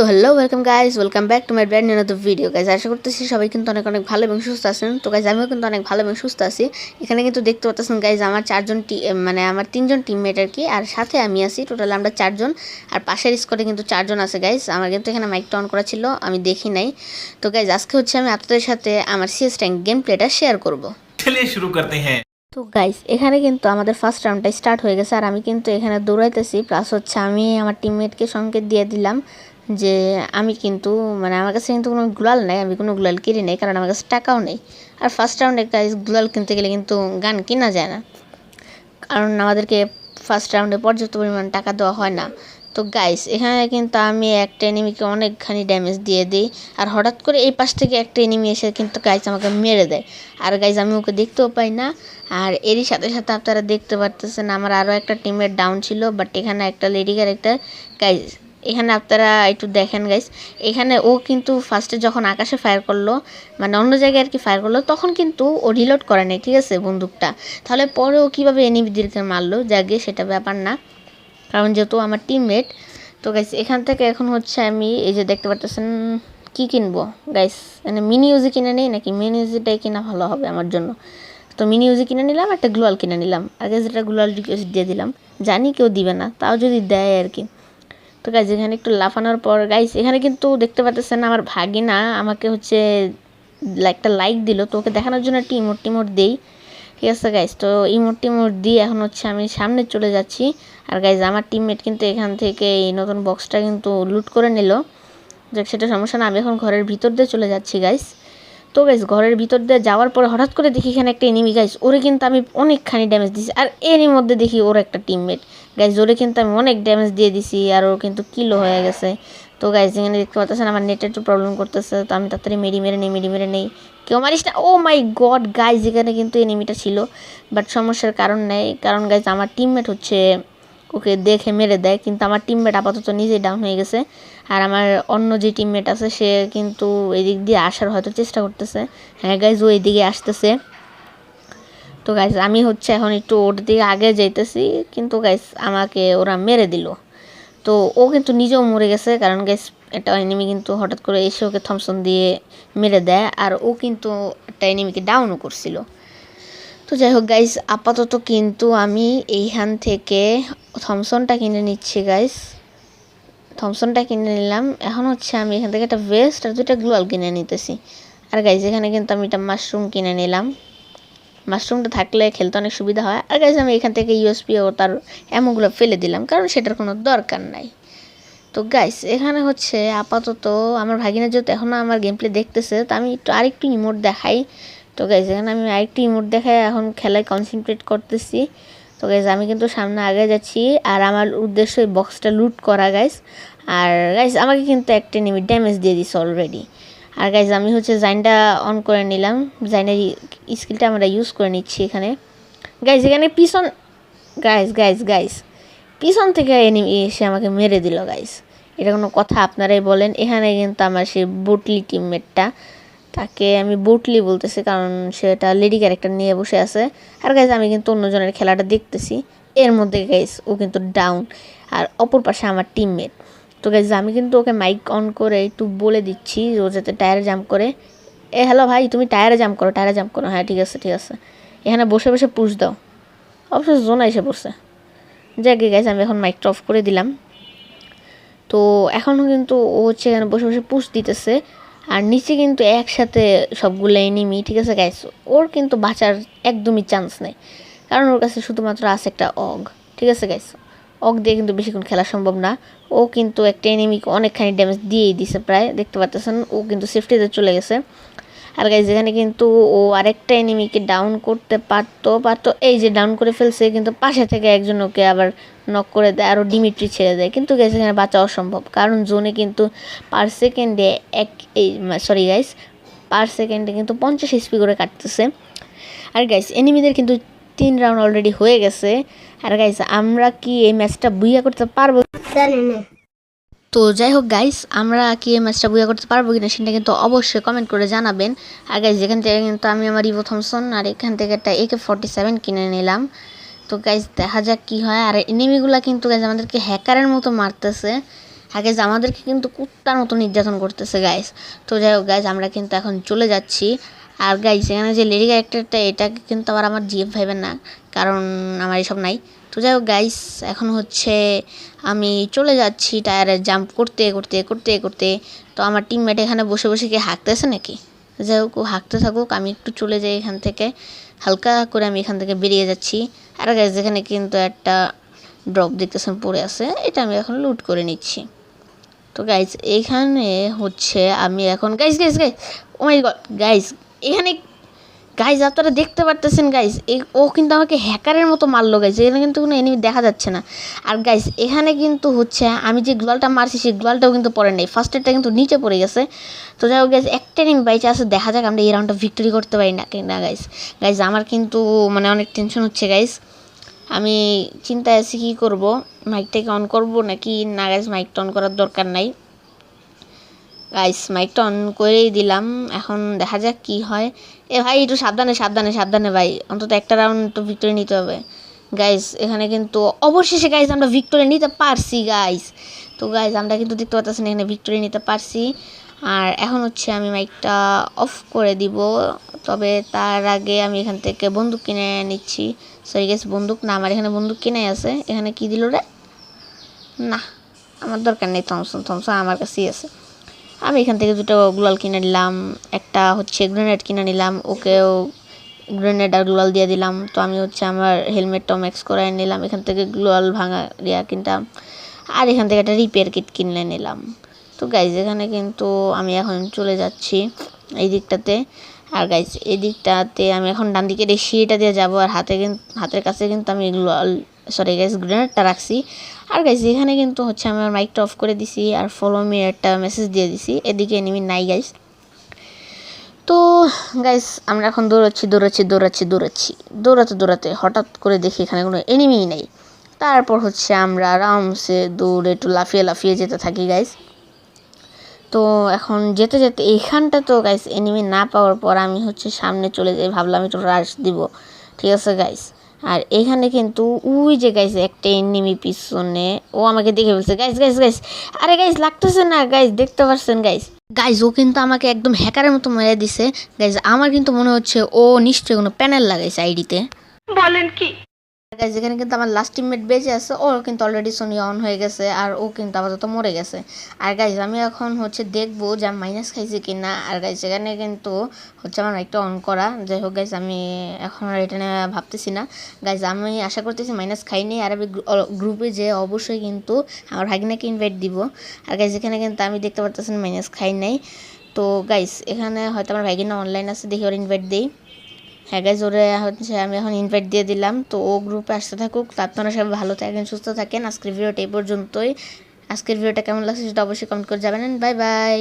তো hello welcome guys welcome back to my brand new video guys আশা করতেছি সবাই কিন্তু অনেক অনেক ভালো এবং সুস্থ আছেন। তো গাইজ আমিও কিন্তু অনেক ভালো এবং সুস্থ আছি। এখানে কিন্তু দেখতে পাচ্ছেন গাইজ আমার চারজন মানে আমার তিনজন টিমমেট আর কি আর সাথে আমি আছি। টোটাল আমরা চারজন আর পাশের স্কোয়াডে কিন্তু চারজন আছে গাইজ আমার কিন্তু এখানে মাইকটা অন করা ছিল আমি দেখি নাই। তো গাইজ আজকে হচ্ছে আমি আপনাদের সাথে আমার সিএস ট্যাঙ্ক গেম প্লেটা শেয়ার করব। শুরু করতে হ্যাঁ। তো গাইস এখানে কিন্তু আমাদের ফার্স্ট রাউন্ডটা স্টার্ট হয়ে গেছে আর আমি কিন্তু এখানে দৌড়াইতেছি। প্লাস হচ্ছে আমি আমার টিমমেটকে সঙ্গে দিয়ে দিলাম। যে আমি কিন্তু মানে আমার কাছে কিন্তু কোনো গুলাল নাই, আমি কোনো গুলাল কিনি নাই, কারণ আমার কাছে টাকাও নেই। আর ফার্স্ট রাউন্ডে গাইস গুলাল কিনতে গেলে কিন্তু গান কেনা যায় না। কারণ আমাদেরকে ফার্স্ট রাউন্ডে পর্যাপ্ত পরিমাণ টাকা দেওয়া হয় না। তো গাইস এখানে কিন্তু আমি একটা এনিমিকে অনেকখানি ড্যামেজ দিয়ে দিই। আর হঠাৎ করে এই পাশ থেকে একটা এনিমি এসে কিন্তু গাইস আমাকে মেরে দেয়। আর গাইস আমি ওকে দেখতেও পাই না। আর এরই সাথে সাথে আপনারা দেখতে পারতেছেন, আমার আরও একটা টিমের ডাউন ছিল বাট এখানে একটা লেডি ক্যারেক্টার গাইস এখানে আপনারা একটু দেখেন গাইস এখানে ও কিন্তু ফার্স্টে যখন আকাশে ফায়ার করল মানে অন্য জায়গায় আর কি ফায়ার করল, তখন কিন্তু ও রিলোড করে নাই, ঠিক আছে, বন্দুকটা। তাহলে পরে ও কীভাবে এনিমিদেরকে মারলো, যাকে সেটা ব্যাপার না। কারণ যেহেতু আমার টিমমেট তো গাইস এখান থেকে এখন হচ্ছে আমি এই যে দেখতে পারতেছেন, কি কিনবো গাইস মানে মিনি ইউজি কিনে নেই নাকি? মিনি ইউজিটাই কিনা ভালো হবে আমার জন্য। তো মিনি ইউজি কিনে নিলাম, একটা গ্লোয়াল কিনে নিলাম। আগে যেটা গ্লোয়াল দিয়ে দিলাম, জানি কেউ দিবে না, তাও যদি দেয় আর কি তো গাইজ এখানে একটু লাফানোর পর গাইস এখানে কিন্তু দেখতে পাচ্ছেন আমার ভাগিনা আমাকে হচ্ছে একটা লাইক দিল। তো ওকে দেখানোর জন্য একটা ইমোট টিমোট দেই। ঠিক আছে গাইজ তো ইমোট টিমোট দিয়ে এখন হচ্ছে আমি সামনে চলে যাচ্ছি। আর গাইজ আমার টিমমেট কিন্তু এখান থেকে এই নতুন বক্সটা কিন্তু লুট করে নিল। যাক, সেটা সমস্যা না, আমি এখন ঘরের ভিতর দিয়ে চলে যাচ্ছি গাইস তো গাইস ঘরের ভিতর দিয়ে যাওয়ার পরে হঠাৎ করে দেখি এখানে একটা এনিমি গাইস ওরে কিন্তু আমি অনেকখানি ড্যামেজ দিছি। আর এরই মধ্যে দেখি ওর একটা টিমমেট গাইস ওরে কিন্তু আমি অনেক ড্যামেজ দিয়ে দিছি আর ওর কিন্তু কিলো হয়ে গেছে। তো গাইস এখানে দেখতে পাচ্ছেন আমার নেটে একটু প্রবলেম করতেছে, তো আমি তাড়াতাড়ি মেরি মেরে নেই, মেরি মেরে নেই। কেউ মারিস না? ও মাই গড গাইস এখানে কিন্তু এনিমিটা ছিল। বাট সমস্যার কারণ নেই। কারণ গাইস আমার টিমমেট হচ্ছে ওকে দেখে মেরে দেয়, কিন্তু আমার টিমমেট আপাতত নিজেই ডাউন হয়ে গেছে। আর আমার অন্য যে টিমমেট আছে, সে কিন্তু এদিক দিয়ে আসার হয়তো চেষ্টা করতেছে। হ্যাঁ গাইজ ও এদিকে আসতেছে। তো গাইজ আমি হচ্ছে এখন একটু ওর দিকে আগে যাইতেছি, কিন্তু গাইজ আমাকে ওরা মেরে দিল। তো ও কিন্তু নিজেও মরে গেছে, কারণ গাইজ একটা এনিমি কিন্তু হঠাৎ করে এসে ওকে থমসন দিয়ে মেরে দেয়, আর ও কিন্তু একটা এনিমিকে ডাউনও করছিল। তো যাই হোক গাইস আপাতত কিন্তু আমি এইখান থেকে থমসনটা কিনে নিচ্ছি গাইস থমসনটা কিনে নিলাম। এখন হচ্ছে আমি এখান থেকে একটা ভেস্ট আর দুটা গ্লোয়াল কিনে নিতেছি। আর গাইজ এখানে কিন্তু আমি একটা মাশরুম কিনে নিলাম। মাশরুমটা থাকলে খেলতে অনেক সুবিধা হয়। আর গাইজ আমি এখান থেকে ইউএসপি ও তার অ্যামোগুলো ফেলে দিলাম, কারণ সেটার কোনো দরকার নাই। তো গাইস এখানে হচ্ছে আপাতত আমার ভাগিনা যেহেতু এখনও আমার গেম প্লে দেখতেছে, তো আমি একটু আরেকটু ইমোট দেখাই। তো গাইজ এখানে আমি আরেকটি ইমোট দেখাই এখন খেলায় কনসেন্ট্রেট করতেছি। তো গাইজ আমি কিন্তু সামনে আগে যাচ্ছি আর আমার উদ্দেশ্য এই বক্সটা লুট করা গাইজ আর গাইজ আমাকে কিন্তু একটা নিমি ড্যামেজ দিয়ে দিছে অলরেডি আর গাইজ আমি হচ্ছে জাইনটা অন করে নিলাম। জাইনের স্কিলটা আমরা ইউজ করে নিচ্ছি এখানে। গাইজ এখানে পিছন গাইজ গাইজ গাইজ পিছন থেকে এনিমি এসে আমাকে মেরে দিল গাইজ এটা কোনো কথা আপনারাই বলেন। এখানে কিন্তু আমার সেই বুটলি টিমমেটটা তাকে আমি বুটলি বলতেছি, কারণ সেটা লেডি ক্যারেক্টার নিয়ে বসে আছে। আর গাইজ আমি কিন্তু অন্যজনের খেলাটা দেখতেছি। এর মধ্যে গাইজ ও কিন্তু ডাউন আর অপর পাশে আমার টিমমেট তো গাইজ আমি কিন্তু ওকে মাইক অন করে একটু বলে দিচ্ছি, ও যাতে টায়ারে জাম্প করে। এ হ্যালো ভাই, তুমি টায়ারে জাম্প করো টায়ারে জাম্প করো। হ্যাঁ ঠিক আছে ঠিক আছে। এখানে বসে বসে পুষ দাও। অবশ্য জোনা এসে পড়ছে। যাকে গাইজ আমি এখন মাইকটা অফ করে দিলাম। তো এখনও কিন্তু ও হচ্ছে এখানে বসে বসে পুষ দিতেছে। আর নিচে কিন্তু একসাথে সবগুলো এনিমি ঠিক আছে গাইস ওর কিন্তু বাঁচার একদমই চান্স নেই। কারণ ওর কাছে শুধুমাত্র আছে একটা অগ, ঠিক আছে গাইস অগ দিয়ে কিন্তু বেশিক্ষণ খেলা সম্ভব না। ও কিন্তু একটা এনিমিকে অনেকখানি ড্যামেজ দিয়েই দিছে প্রায়, দেখতে পাচ্ছেন? ও কিন্তু সেফটিতে চলে গেছে। আর গাইজ এখানে কিন্তু ও আরেকটা এনিমিকে ডাউন করতে পারতো পারতো, এই যে ডাউন করে ফেলছে, কিন্তু পাশে থেকে একজন ওকে আবার নক করে দেয় আরও ডিমিট্রি ছেড়ে দেয়। কিন্তু গাইজ এখানে বাঁচা অসম্ভব, কারণ জোনে কিন্তু পার সেকেন্ডে এক, এই সরি গাইজ পার সেকেন্ডে কিন্তু পঞ্চাশ এসপি করে কাটতেছে। আর গাইজ এনিমিদের কিন্তু তিন রাউন্ড অলরেডি হয়ে গেছে। আর গাইজ আমরা কি এই ম্যাচটা বুইয়া করতে পারব? তো যাই হোক গাইস আমরা কি এই ম্যাচটা বুয়া করতে পারব কিনা সেটা কিন্তু অবশ্যই কমেন্ট করে জানাবেন। আর গাইস যেখান থেকে কিন্তু আমি আমার ইভো থমসন আর এখান থেকে একটা একে ফর্টি সেভেন কিনে নিলাম। তো গাইস দেখা যাক কি হয়। আর এনিমিগুলা কিন্তু গাইস আমাদেরকে হ্যাকারের মতো মারতেছে। আর গাইজ আমাদেরকে কিন্তু কুত্তার মতো নির্যাতন করতেছে গাইজ তো যাই হোক গাইজ আমরা কিন্তু এখন চলে যাচ্ছি। আর গাইজ এখানে যে লেডি ক্যারেক্টারটা এটাকে কিন্তু আবার আমার জিএফ ভাইবেন না। কারণ আমার এসব নাই। তো যাই হোক গাইস এখন হচ্ছে আমি চলে যাচ্ছি টায়ারে জাম্প করতে করতে করতে করতে। তো আমার টিমমেট এখানে বসে বসে কি হাঁকতেছে নাকি? যাই হোক, ও হাঁকতে থাকুক, আমি একটু চলে যাই এখান থেকে। হালকা করে আমি এখান থেকে বেরিয়ে যাচ্ছি। আর গাইস এখানে কিন্তু একটা ড্রপ দেখতেছেন, পড়ে আছে। এটা আমি এখন লুট করে নিচ্ছি। তো গাইজ এইখানে হচ্ছে আমি এখন guys guys guys oh my god guys এখানে গাইজ আপনারা দেখতে পারতেছেন গাইজ এই ও কিন্তু আমাকে হ্যাকারের মতো মারলো গাইজ এখানে কিন্তু কোনো এনিমি দেখা যাচ্ছে না। আর গাইজ এখানে কিন্তু হচ্ছে, আমি যে গ্লোয়ালটা মারছি, সেই গ্লোয়ালটাও কিন্তু পড়ে নেই। ফার্স্ট এডটা কিন্তু নিচে পড়ে গেছে। তো যাই হোক গাইজ একটা এনিমি বাইচে আছে দেখা যাক, আমরা এই রাউন্ডটা ভিক্টোরি করতে পারি না, কিনা গাইজ গাইজ আমার কিন্তু মানে অনেক টেনশন হচ্ছে গাইজ আমি চিন্তায় আছি, কী করব? মাইকটাকে অন করব নাকি? না গাইজ মাইকটা অন করার দরকার নাই। গাইস মাইকটা অন করেই দিলাম। এখন দেখা যাক কি হয়। এ ভাই, একটু সাবধানে সাবধানে সাবধানে ভাই। অন্তত একটা রাউন্ড একটু ভিক্টোরি নিতে হবে। গাইস এখানে কিন্তু অবশেষে গাইস আমরা ভিক্টোরি নিতে পারছি গাইস তো গাইস আমরা কিন্তু দেখতে পাচ্ছেন এখানে ভিক্টোরি নিতে পারছি। আর এখন হচ্ছে আমি মাইকটা অফ করে দিব। তবে তার আগে আমি এখান থেকে বন্দুক কিনে নিচ্ছি। সরি গাইস বন্দুক না, আমার এখানে বন্দুক কিনে আছে। এখানে কি দিল রে? না, আমার দরকার নেই থমসন থমসন আমার কাছেই আছে। আমি এখান থেকে দুটো গ্লোয়াল কিনে নিলাম, একটা হচ্ছে গ্রেনেড কিনে নিলাম, ওকেও গ্রেনেড আর গ্লোয়াল দিয়ে দিলাম। তো আমি হচ্ছে আমার হেলমেটটাও ম্যাক্স করে নিলাম, এখান থেকে গ্লোয়াল ভাঙা দিয়া কিনতাম। আর এখান থেকে একটা রিপেয়ার কিট কিনে নিলাম। তো গাইজ এখানে কিন্তু আমি এখন চলে যাচ্ছি এই দিকটাতে। আর গাইজ এই দিকটাতে আমি এখন ডান দিকে সিঁড়িটা দিয়ে যাব, আর হাতে কিন্তু হাতের কাছে কিন্তু আমি গ্লোয়াল সরি গাইজ গ্রেনেডটা রাখছি। আর গাইজ এখানে কিন্তু হচ্ছে আমি আমার মাইকটা অফ করে দিছি আর ফলো মি একটা মেসেজ দিয়ে দিছি। এদিকে এনিমি নাই গাইজ তো গাইজ আমরা এখন দৌড়াচ্ছি দৌড়াচ্ছি দৌড়াচ্ছি দৌড়াচ্ছি। দৌড়াতে দৌড়াতে হঠাৎ করে দেখি এখানে কোনো এনিমিই নেই। তারপর হচ্ছে আমরা আরামসে দৌড়ে একটু লাফিয়ে লাফিয়ে যেতে থাকি গাইজ তো এখন যেতে যেতে এইখানটা তো গাইস এনিমি না পাওয়ার পর আমি হচ্ছে সামনে চলে যাই, ভাবলাম একটু রাশ দিব। ঠিক আছে গাইস আর এখানে কিন্তু উই যে গাইস একটা এনিমি পিছনে। ও আমাকে দেখে বলছে গাইস গাইস গাইস আরে গাইস লাগতেছে না গাইস দেখতে পারছেন গাইস গাইস ও কিন্তু আমাকে একদম হ্যাকারের মতো মেরে দিছে। গাইস আমার কিন্তু মনে হচ্ছে ও নিশ্চয়ই কোনো প্যানেল লাগাইছে আইডিতে বলেন কি? গাইজ এখানে কিন্তু আমার লাস্ট টিমমেট বেঁচে আছে, ওর কিন্তু অলরেডি সোনি অন হয়ে গেছে আর ও কিন্তু আপাতত মরে গেছে। আর গাইজ আমি এখন হচ্ছে দেখব যে আমি মাইনাস খাইছি কি না আর গাইজ এখানে কিন্তু হচ্ছে আমার মাইকটা অন করা। যাই হোক গাইজ আমি এখন আর এটা নিয়ে ভাবতেছি না। গাইজ আমি আশা করতেছি মাইনাস খাইনি। আর আমি গ্রুপে যে অবশ্যই কিন্তু আমার ভাগিনাকে ইনভাইট দিব। আর গাইজ এখানে কিন্তু আমি দেখতে পারতেছেন মাইনাস খাই নাই। তো গাইজ এখানে হয়তো আমার ভাগিনা অনলাইন আছে, দেখি ওর ইনভাইট দিই। হ্যাঁ গাইজ ওরে হচ্ছে আমি এখন ইনভাইট দিয়ে দিলাম। তো ও গ্রুপে আসতে থাকুক। তো আপনারা সবাই ভালো থাকেন, সুস্থ থাকেন। আজকের ভিডিওটা এই পর্যন্তই। আজকের ভিডিওটা কেমন লাগছে সেটা অবশ্যই কমেন্ট করে যাবেন বাই বাই